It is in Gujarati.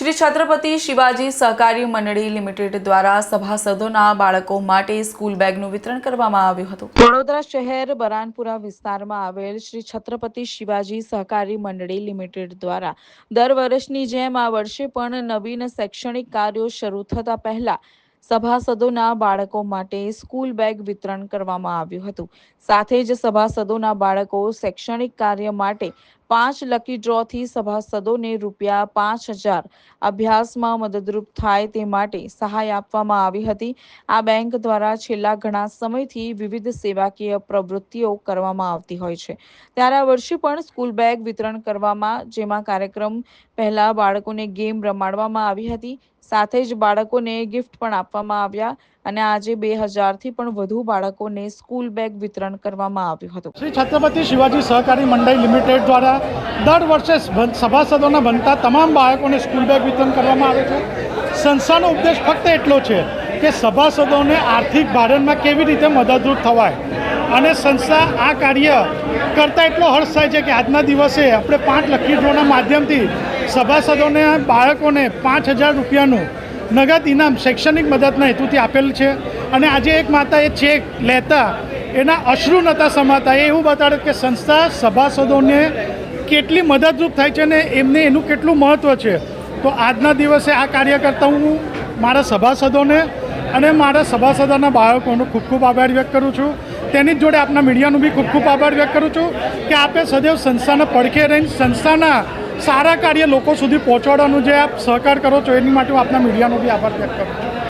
શ્રી છત્રપતિ શિવાજી સહકારી મંડળી લિમિટેડ દ્વારા સભાસદોના બાળકો માટે સ્કૂલ બેગનું વિતરણ કરવામાં આવ્યું હતું. વડોદરા શહેર બરાનપુરા વિસ્તારમાં આવેલ શ્રી છત્રપતિ શિવાજી સહકારી મંડળી લિમિટેડ દ્વારા દર વર્ષની જેમ આ વર્ષે પણ નવીન શૈક્ષણિક કાર્યો શરૂ થતા પહેલા સભાસદોના બાળકો માટે સ્કૂલ બેગ વિતરણ કરવામાં આવ્યું હતું. સાથે જ સભાસદોના બાળકો શૈક્ષણિક કાર્ય માટે પાંચ લકી ડ્રોથી સભાસદોને રૂપિયા પાંચ હજાર અભ્યાસમાં મદદરૂપ થાય તે માટે સહાય આપવામાં આવી હતી. આ બેંક દ્વારા છેલ્લા ઘણા સમયથી વિવિધ સેવાકીય પ્રવૃત્તિઓ કરવામાં આવતી હોય છે. ત્યારે આ વર્ષે પણ સ્કૂલ બેગ વિતરણ કરવામાં, જેમાં કાર્યક્રમ પહેલા બાળકોને ગેમ રમાડવામાં આવી હતી. સાથે જ બાળકોને ગિફ્ટ પણ આપવામાં આવ્યા અને આજે બે હજારથી પણ વધુ બાળકોને સ્કૂલ બેગ વિતરણ કરવામાં આવ્યું હતું. શ્રી છત્રપતિ શિવાજી સહકારી મંડળ લિમિટેડ દ્વારા દર વર્ષે સભાસદોના બનતા તમામ બાળકોને સ્કૂલ બેગ વિતરણ કરવામાં આવે છે. સંસ્થાનો ઉપદેશ ફક્ત એટલો છે કે સભાસદોને આર્થિક ભારણમાં કેવી રીતે મદદરૂપ થવાય. અને સંસ્થા આ કાર્ય કરતાં એટલો હર્ષ થાય છે કે આજના દિવસે આપણે પાંચ લકી ડ્રોના માધ્યમથી સભાસદોને, બાળકોને પાંચ હજાર રૂપિયાનું નગદ ઇનામ શૈક્ષણિક મદદના હેતુથી આપેલ છે. અને આજે એક માતા એ ચેક લેતા એના અશ્રુ નતા સમાતા. એ એવું બતાડે કે સંસ્થા સભાસદોને કેટલી મદદરૂપ થાય છે ને એમને એનું કેટલું મહત્ત્વ છે? તો આજના દિવસે આ કાર્ય હું મારા સભાસદોને અને મારા સભાસદોના બાળકોનો ખૂબ ખૂબ આભાર વ્યક્ત કરું છું. તેની જોડે આપના મીડિયાનું બી ખૂબ ખૂબ આભાર વ્યક્ત કરું છું કે આપે સદૈવ સંસ્થાના પડખે રહીને સંસ્થાના સારા કાર્ય લોકો સુધી પહોંચાડવાનું જે આપ સહકાર કરો છો, એની માટે હું આપના મીડિયાનો બી આભાર વ્યક્ત કરું